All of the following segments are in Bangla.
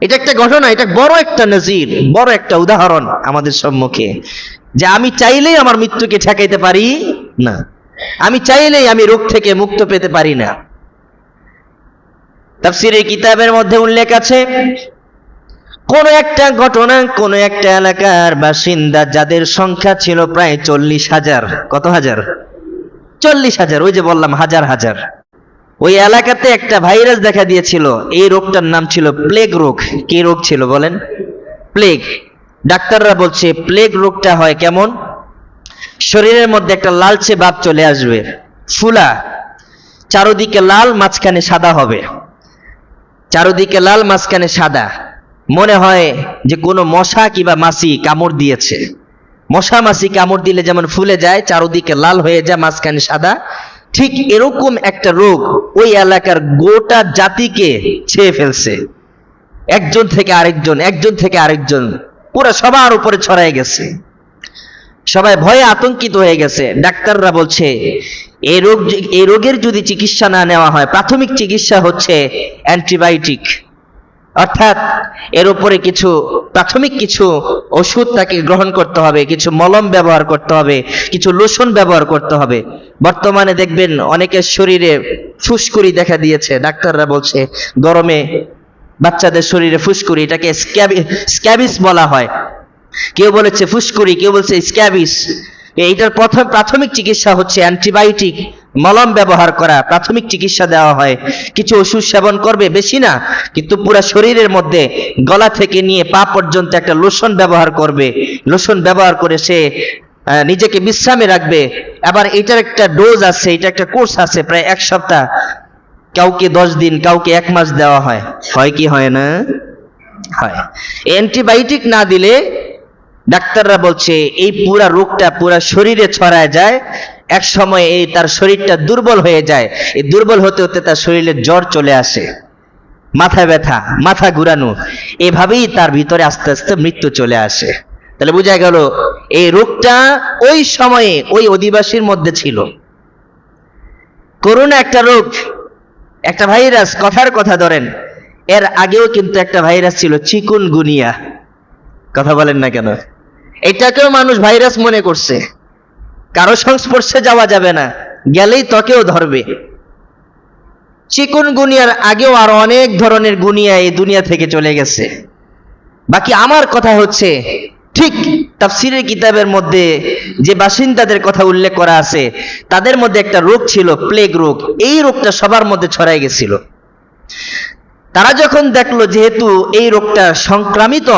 এটা একটা ঘটনা, এটা বড় একটা নজির, বড় একটা উদাহরণ আমাদের সম্মুখে। যে আমি চাইলেই আমার মৃত্যুকে ঠেকাইতে পারি না। আমি চাইলেই আমি রোগ থেকে মুক্ত পেতে পারি না। তাফসিরের কিতাবের মধ্যে উল্লেখ আছে, কোন একটা ঘটনা কোন একটা এলাকার বাসিন্দা যাদের সংখ্যা ছিল প্রায় চল্লিশ হাজার, কত হাজার? চল্লিশ হাজার, ওই যে বললাম হাজার হাজার। ওই এলাকাতে একটা ভাইরাস দেখা দিয়েছিল। এই রোগটার নাম ছিল প্লেগ রোগ। কি রোগ ছিল বলেন? প্লেগ। ডাক্তাররা বলছে প্লেগ রোগটা হয় কেমন? শরীরের মধ্যে একটা লালচে ভাব চলে আসবে। ফুলা। চারোদিকে লাল, মাঝখানে সাদা হবে। চারোদিকে লাল, মাঝখানে সাদা। মনে হয় যে কোনো মশা কিংবা মাছি কামড় দিয়েছে। মশা, মাছি কামড় দিলে যেমন ফুলে যায়, চারোদিকে লাল হয়ে যায়, মাঝখানে সাদা। ঠিক এরকম একটা রোগ ওই এলাকার গোটা জাতিকে ছেয়ে ফেলছে। একজন থেকে আরেকজন, একজন থেকে আরেকজন, পুরো সবার উপরে ছড়ায় গেছে। সবাই ভয়ে আতঙ্কিত হয়ে গেছে। ডাক্তাররা বলছে এই রোগ এই রোগের যদি চিকিৎসা না নেওয়া হয়, প্রাথমিক চিকিৎসা হচ্ছে অ্যান্টিবায়োটিক। অর্থাৎ এর উপরে কিছু প্রাথমিক কিছু ওষুধ তাকে গ্রহণ করতে হবে, কিছু মলম ব্যবহার করতে হবে, কিছু লোশন ব্যবহার করতে হবে। বর্তমানে দেখবেন অনেকের শরীরে ফুসকুড়ি দেখা দিয়েছে, ডাক্তাররা বলছে গরমে বাচ্চাদের শরীরে ফুসকুড়ি, এটাকে স্ক্যাবিস বলা হয়। কেউ বলেছে ফুসকুড়ি, কেউ বলছে স্ক্যাবিস। এইটার প্রথম, প্রাথমিক চিকিৎসা হচ্ছে অ্যান্টিবায়োটিক। মলম ব্যবহার করা, প্রাথমিক চিকিৎসা দেওয়া হয়। কিছু ওষুধ সেবন করবে বেশি না, কিন্তু পুরো শরীরের মধ্যে গলা থেকে নিয়ে পা পর্যন্ত একটা লোশন ব্যবহার করবে। লোশন ব্যবহার করে সে নিজেকে বিশ্রামে রাখবে। আবার এটার একটা ডোজ আছে, এটা একটা কোর্স আছে, প্রায় এক সপ্তাহ। কাউকে দশ দিন, কাউকে এক মাস দেওয়া হয়। হয় কি হয় না? হয়। অ্যান্টিবায়োটিক না দিলে ডাক্তাররা বলছে, এই পুরা রোগটা পুরা শরীরে ছড়ায় যায়, এক সময় এই তার শরীরটা দুর্বল হয়ে যায়। এই দুর্বল হতে হতে তার শরীরে জ্বর চলে আসে, মাথা ব্যথা, মাথা ঘুরানো, এভাবেই তার ভিতরে আস্তে আস্তে মৃত্যু চলে আসে। তাহলে বোঝা গেল, এই রোগটা ওই সময়ে ওই অধিবাসীর মধ্যে ছিল। করোনা একটা রোগ, একটা ভাইরাস, কথার কথা ধরেন। এর আগেও কিন্তু একটা ভাইরাস ছিল চিকুন গুনিয়া কথা বলেন না কেন? এটাকেও মানুষ ভাইরাস মনে করছে। কারও সংস্পর্শে যাওয়া যাবে না, গেলেই ত্বকেও ধরবে। চিকুন গুনিয়ার আগেও আরও অনেক ধরনের গুনিয়া এই দুনিয়া থেকে চলে গেছে। বাকি আমার কথা হচ্ছে, ঠিক তাফসিরের কিতাবের মধ্যে যে বাসিন্দাদের কথা উল্লেখ করা আছে, তাদের মধ্যে একটা রোগ ছিল প্লেগ রোগ। এই রোগটা সবার মধ্যে ছড়াই গেছিল। তারা যখন দেখল যেহেতু এই রোগটা সংক্রামিত,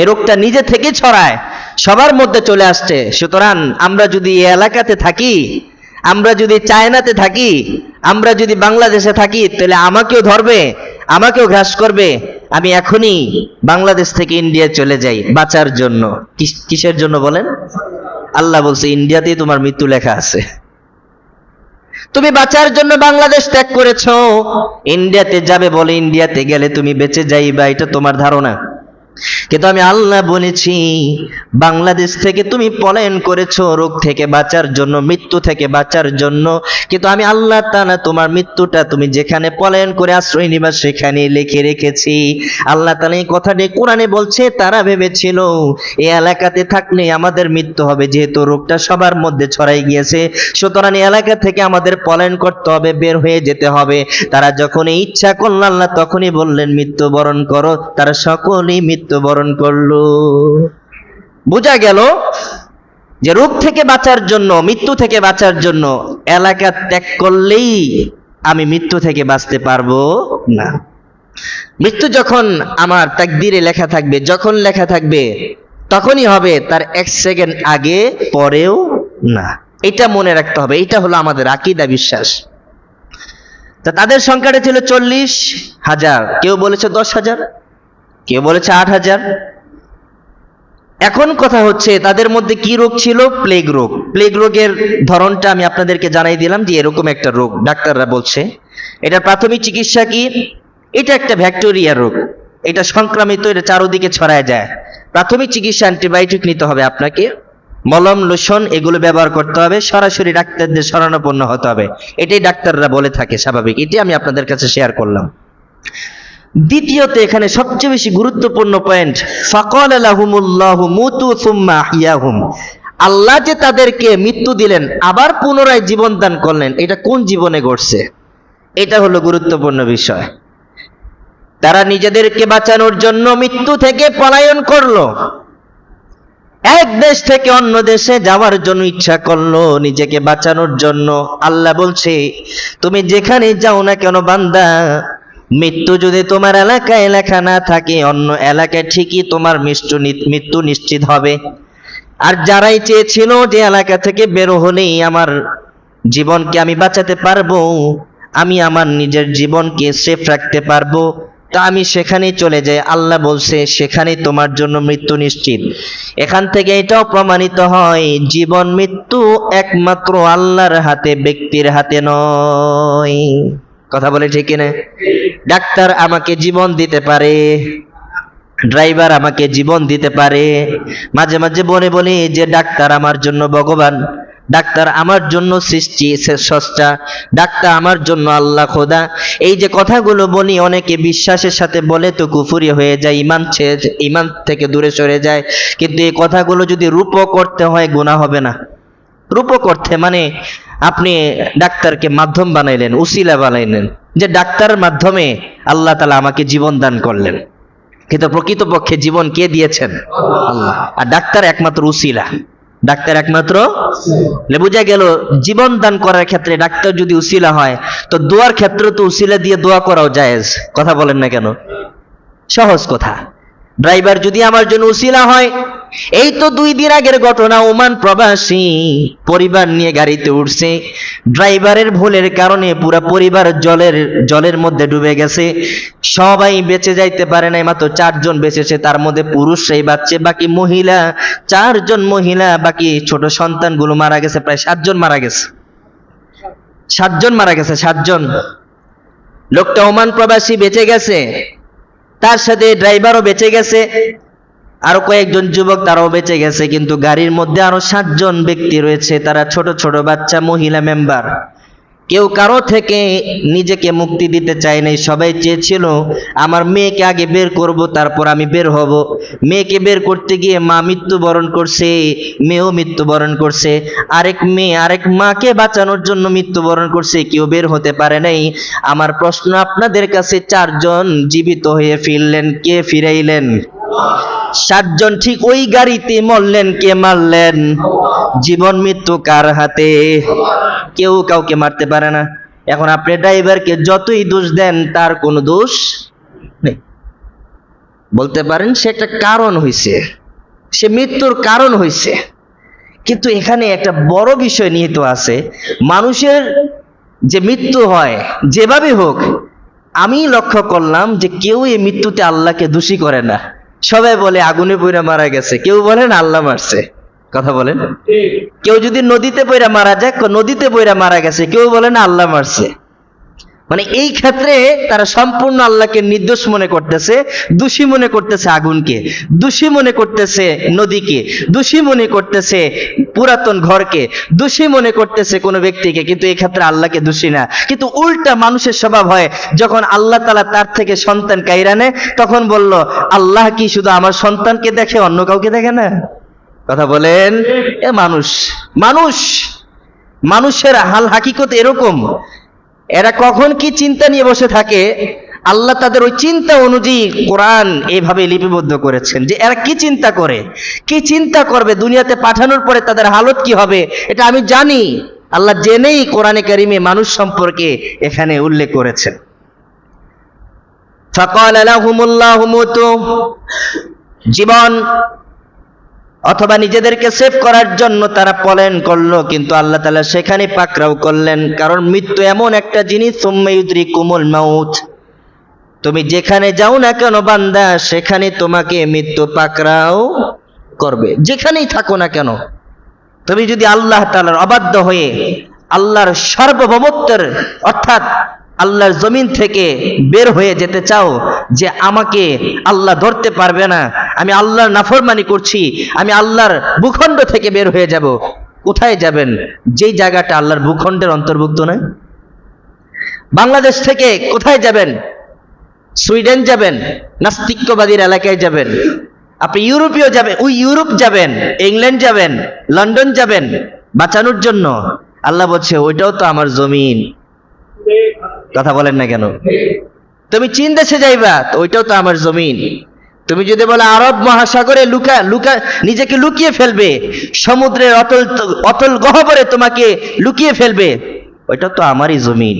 এই রোগটা নিজে থেকে ছড়ায় সবার মধ্যে চলে আসছে। সুতরাং আমরা যদি এই এলাকাতে থাকি, আমরা যদি চায়নাতে থাকি, আমরা যদি বাংলাদেশে থাকি, তাহলে আমাকেও ধরবে, আমাকেও ঘাস করবে। আমি এখনই বাংলাদেশ থেকে ইন্ডিয়া চলে যাই বাঁচার জন্য। কিস- কিসের জন্য বলেন? আল্লাহ বলছে, ইন্ডিয়াতেই তোমার মৃত্যু লেখা আছে। তুমি বাঁচার জন্য বাংলাদেশ ত্যাগ করেছ। ইন্ডিয়াতে যাবে বলে ইন্ডিয়াতে গেলে তুমি বেঁচে যাইবা, এটা তোমার ধারণা। কিন্তু আমি আল্লাহ বলেছি, বাংলাদেশ থেকে তুমি পলায়ন করেছ, রোগ থেকে বাঁচার জন্য, মৃত্যু থেকে বাঁচার জন্য। কিন্তু আমি আল্লাহ তাআলা তোমার মৃত্যুটা তুমি যেখানে পলায়ন করে আশ্রয় নিবা, সেখানে লিখে রেখেছি। আল্লাহ তাআলা এই কথাটি কোরআনে বলছে, তারা ভেবেছিল এই এলাকাতে থাকলে আমাদের মৃত্যু হবে, যেহেতু রোগটা সবার মধ্যে ছড়াই গিয়েছে। সুতরাং এলাকা থেকে আমাদের পলায়ন করতে হবে, বের হয়ে যেতে হবে। তারা যখন ইচ্ছা করল, আল্লাহ তখনই বললেন, মৃত্যুবরণ করো। তারা সকলেই মৃত্যুবরণ করল। বোঝা গেল যে রোগ থেকে বাঁচার জন্য, মৃত্যু থেকে বাঁচার জন্য এলাকা ত্যাগ করলেই আমি মৃত্যু থেকে বাঁচতে পারব না। মৃত্যু যখন আমার তাকদিরে লেখা থাকবে, যখন লেখা থাকবে, তখনই হবে তার এক সেকেন্ড আগে, পরেও না। এটা মনে রাখতে হবে, এটা হলো আমাদের আকিদা বিশ্বাস। তা তাদের সংখ্যাটা ছিল চল্লিশ হাজার। কেউ বলেছে দশ হাজার? কেউ বলেছে আট হাজার? এখন কথা হচ্ছে, তাদের মধ্যে কি রোগ ছিল? প্লেগ রোগ। প্লেগ রোগের ধরনটা আমি আপনাদেরকে জানাই দিলাম যে এরকম একটা রোগ, ডাক্তাররা বলছে। এটা প্রাথমিক চিকিৎসা কি? এটা একটা ব্যাকটেরিয়া রোগ। এটা সংক্রামিত, এটা চারোদিকে ছড়ায় যায়। প্রাথমিক চিকিৎসা অ্যান্টিবায়োটিক নিতে হবে আপনাকে। মলম, লোশন, এগুলো ব্যবহার করতে হবে। সরাসরি ডাক্তারদের শরণাপন্ন হতে হবে। এটাই ডাক্তাররা বলে থাকে স্বাভাবিক। এটি আমি আপনাদের কাছে শেয়ার করলাম। দ্বিতীয়ত এখানে সবচেয়ে বেশি গুরুত্বপূর্ণ পয়েন্ট ফাকাল লাহুমুল্লাহু মুতু সুম্মা আহইয়াহুম। আল্লাহ যে তাদেরকে মৃত্যু দিলেন, আবার পুনরায় জীবন দান করলেন, এটা কোন জীবনে ঘটছে? এটা হলো গুরুত্বপূর্ণ বিষয়। তারা নিজেদেরকে বাঁচানোর জন্য মৃত্যু থেকে পলায়ন করল। এক দেশ থেকে অন্য দেশে যাওয়ার জন্য ইচ্ছা করল, নিজেকে বাঁচানোর জন্য। আল্লাহ বলছে, তুমি যেখানে যাও না কেন বান্দা মৃত্যু যদি তোমার এলাকায় লেখা না থাকে, অন্য এলাকায় ঠিকই তোমার মৃত্যু মৃত্যু নিশ্চিত হবে। আর যারাই চেয়েছিল যে এলাকা থেকে বের হলেই আমার জীবনকে আমি বাঁচাতে পারব, আমি আমার নিজের জীবনকে সেফ রাখতে পারব, তা আমি সেখানেই চলে যাই। আল্লাহ বলছে, সেখানেই তোমার জন্য মৃত্যু নিশ্চিত। এখান থেকে এটাও প্রমাণিত হয়, জীবন মৃত্যু একমাত্র আল্লাহর হাতে, ব্যক্তির হাতে নয়। কথা বলে ঠিক না ডাক্তার আমাকে জীবন দিতে পারে, ড্রাইভার আমাকে জীবন দিতে পারে। মাঝে মাঝে বলে বলি যে, ডাক্তার আমার জন্য ভগবান, ডাক্তার আমার জন্য সৃষ্টি, সে স্রষ্টা ডাক্তার আমার জন্য আল্লাহ খোদা। এই যে কথাগুলো বলি, অনেকে বিশ্বাসের সাথে বলে তো কুফুরি হয়ে যায়, ইমান ইমান থেকে দূরে সরে যায়। কিন্তু এই কথাগুলো যদি রূপ করতে হয় গুণা হবে না। রূপ করতে মানে আপনি ডাক্তারকে মাধ্যম বানাইলেন, উসিলা বানাইলেন, যে ডাক্তারের মাধ্যমে আল্লাহ তালা আমাকে জীবন দান করলেন। কিন্তু প্রকৃতপক্ষে জীবন কে দিয়েছেন? আল্লাহ। আর ডাক্তার একমাত্র উসিলা। ডাক্তার একমাত্র বোঝা গেল, জীবন দান করার ক্ষেত্রে ডাক্তার যদি উসিলা হয়, তো দোয়ার ক্ষেত্রে তো উসিলা দিয়ে দোয়া করাও জায়েজ। কথা বলেন না কেন? সহজ কথা। ড্রাইভার যদি আমার জন্য উসিলা হয় এই তো দুই দিন আগের ঘটনা, ওমান প্রবাসী পরিবার নিয়ে গাড়িতে উঠছে। ড্রাইভারের ভুলের কারণে পুরো পরিবার জলের জলের মধ্যে ডুবে গেছে। সবাই বেঁচে যাইতে পারে নাই, মাত্র চারজন বেঁচেছে, তার মধ্যে পুরুষ সেই বাচ্চা বাকি মহিলা, চারজন মহিলা, বাকি ছোট সন্তানগুলো মারা গেছে, প্রায় সাতজন মারা গেছে। সাতজন মারা গেছে, সাতজন। লোকটা ওমান প্রবাসী বেঁচে গেছে, তার সাথে ড্রাইভারও বেঁচে গেছে আরও কয়েকজন যুবক তারাও বেঁচে গেছে, কিন্তু গাড়ির মধ্যে আরও সাতজন ব্যক্তি রয়েছে, তারা ছোট ছোট বাচ্চা, মহিলা মেম্বার কেউ কারও থেকে নিজেকে মুক্তি দিতে চায় নাই, সবাই চেয়েছিল, আমার মেয়েকে আগে বের করব, তারপর আমি বের হব। মেয়েকে বের করতে গিয়ে মা মৃত্যুবরণ করছে, মেয়েও মৃত্যুবরণ করছে। আরেক মেয়ে, আরেক মাকে বাঁচানোর জন্য মৃত্যুবরণ করছে, কেউ বের হতে পারে নাই। আমার প্রশ্ন, আপনাদের কাছে চারজন জীবিত হয়ে ফিরলেন, কে ফিরাইলেন? সাতজন ঠিক ওই গাড়িতে মরলেন, কে মারলেন? জীবন মৃত্যু কার হাতে? কেউ কাউকে মারতে পারে না। এখন আপনি ড্রাইভারকে যতই দোষ দেন, তার কোনো দোষ নেই। বলতে পারেন, সে একটা কারণ হইছে। সে মৃত্যুর কারণ হইছে। কিন্তু এখানে একটা বড় বিষয় নিহিত আছে। মানুষের যে মৃত্যু হয়, যেভাবে হোক, আমি লক্ষ্য করলাম যে কেউ এই মৃত্যুতে আল্লাহকে দোষী করে না। সবাই বলে আগুনে পইরা মারা গেছে। কেউ বলেন আল্লাহ মারছে। কথা বলেন? কেউ যদি নদীতে পইরা মারা যায় নদীতে পইরা মারা গেছে কেউ বলেন আল্লাহ মারছে। মানে এই ক্ষেত্রে তারা সম্পূর্ণ আল্লাহকে নির্দোষ মনে করতেছে, দোষী মনে করতেছে আগুনকে, দোষী মনে করতেছে নদীকে, দোষী মনে করতেছে পুরাতন ঘরকে, দোষী মনে করতেছে কোনো ব্যক্তিকে, কিন্তু এই ক্ষেত্রে আল্লাহকে দোষী না। কিন্তু উল্টা মানুষের স্বভাব হয়, যখন আল্লাহ তালা তার থেকে সন্তান কাইরা নেয়, তখন বলল, আল্লাহ কি শুধু আমার সন্তানকে দেখে, অন্য কাউকে দেখে না? কথা বলেন, এ মানুষ মানুষ, মানুষের হাল হাকিকত এরকম। এরা কখন কি চিন্তা নিয়ে বসে থাকে? আল্লাহ তাদের ওই চিন্তা অনুযায়ী কোরআন এইভাবে লিপিবদ্ধ করেছেন যে এরা কি চিন্তা করে? কি চিন্তা করবে? দুনিয়াতে পাঠানোর পরে তাদের হালত কি হবে? এটা আমি জানি। আল্লাহ জেনেই কোরআনে কারিমে মানুষ সম্পর্কে এখানে উল্লেখ করেছেন। জীবন অথবা নিজেদেরকে সেভ করার জন্য তারা পলায়ন করল, কিন্তু আল্লাহ তালা সেখানে পাকড়াও করলেন, কারণ মৃত্যু এমন একটা জিনিস সুম্মায়ুদ্রি কুমল মাউত। তুমি যেখানে যাও না কেন বান্দা, সেখানে তোমাকে মৃত্যু পাকড়াও করবে। যেখানেই থাকো না কেন। তুমি যদি আল্লাহ তালার অবাধ্য হয়ে, আল্লাহর সার্বভৌমত্বের অর্থাৎ আল্লাহর জমিন থেকে বের হয়ে যেতে চাও যে আমাকে আল্লাহ ধরতে পারবে না। আমি আল্লাহর নাফরমানি করছি, আমি আল্লাহর ভূখণ্ড থেকে বের হয়ে যাব। কোথায় যাবেন? যেই জায়গাটা আল্লাহর ভূখণ্ডের অন্তর্ভুক্ত নয়। বাংলাদেশ থেকে কোথায় যাবেন? সুইডেন যাবেন? নাস্তিক্যবাদীর এলাকায় যাবেন? আপনি ইউরোপীয় যাবেন? ওই ইউরোপ যাবেন? ইংল্যান্ড যাবেন? লন্ডন যাবেন? বাঁচানোর জন্য? আল্লাহ বলছে, ওইটাও তো আমার জমিন। কথা বলেন না কেন? তুমি চীন দেশে যাইবা ওইটাও তো আমার জমিন। তুমি যদি বলো আরব মহাসাগরে লুকা লুকা নিজেকে লুকিয়ে ফেলবে, সমুদ্রের অতল অতল গহবরে তোমাকে লুকিয়ে ফেলবে ওইটা তো আমারই জমিন।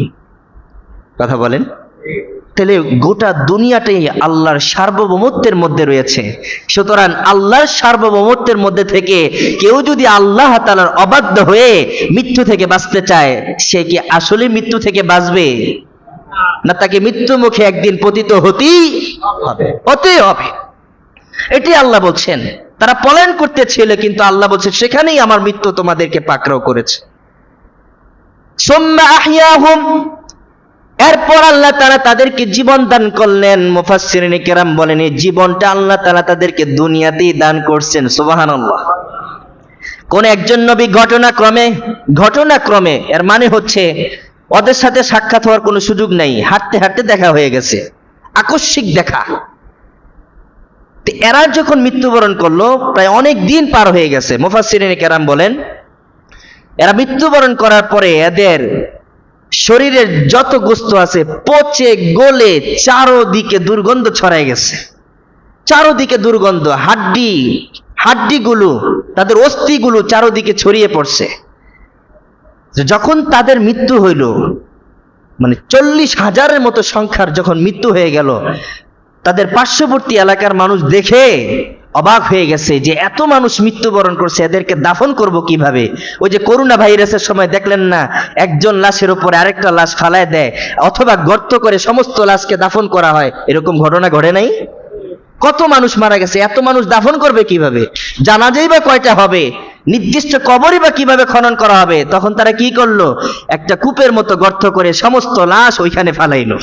কথা বলেন? তাহলে গোটা দুনিয়াটাই আল্লাহর সার্বভৌমত্বের মধ্যে রয়েছে। সুতরাং আল্লাহর সার্বভৌমত্বের মধ্যে থেকে কেউ যদি আল্লাহ তালার অবাধ্য হয়ে মৃত্যু থেকে বাঁচতে চায়, সে কি আসলে মৃত্যু থেকে বাঁচবে? না, তাকে মৃত্যু মুখে একদিন পতিত হতেই হবে। হতেই হবে। এটি আল্লাহ বলছেন। তারা পলায়ন করতে ছিল, কিন্তু আল্লাহ বলছে, সেখানেই আমার মৃত্যু তোমাদেরকে পাকড়াও করেছে। সুম্মা আহইয়াহুম এরপর আল্লাহ তারা তাদেরকে জীবন দান করলেন। মুফাসসিরিন কেরাম বলেন, এই জীবনটা আল্লাহ তারা তাদেরকে দুনিয়াতেই দান করছেন। সুবহানাল্লাহ। কোন একজন নবী ঘটনাক্রমে ঘটনাক্রমে, এর মানে হচ্ছে ওদের সাথে সাক্ষাৎ হওয়ার কোনো সুযোগ নেই। হাঁটতে হাঁটতে দেখা হয়ে গেছে। আকস্মিক দেখা। এরা যখন মৃত্যুবরণ করল, প্রায় অনেক দিন পার হয়ে গেছে। মুফাসসিরিন কেরাম বলেন, এরা মৃত্যুবরণ করার পরে এদের শরীরের যত গোস্ত আছে, পচে গলে চারোদিকে দুর্গন্ধ ছড়ায় গেছে। চারোদিকে দুর্গন্ধ, হাড্ডি, হাড্ডিগুলো, তাদের অস্থিগুলো চারোদিকে ছড়িয়ে পড়ছে। যখন তাদের মৃত্যু হইল মানে চল্লিশ হাজারের মতো সংখ্যার যখন মৃত্যু হয়ে গেল, তাদের পার্শ্ববর্তী এলাকার মানুষ দেখে অবাক হয়ে গেছে যে এত মানুষ মৃত্যুবরণ করছে, এদেরকে দাফন করব কীভাবে? ওই যে করোনা ভাইরাসের সময় দেখলেন না, একজন লাশের উপরে আরেকটা লাশ ফালায় দেয়, অথবা গর্ত করে সমস্ত লাশকে দাফন করা হয়, এরকম ঘটনা ঘটে নাই? কত মানুষ মারা গেছে, এত মানুষ দাফন করবে কীভাবে? জানাজাই বা কয়টা হবে? নির্দিষ্ট কবরই বা কীভাবে খনন করা হবে? তখন তারা কি করল? একটা কূপের মতো গর্ত করে সমস্ত লাশ ওইখানে ফালাইলো।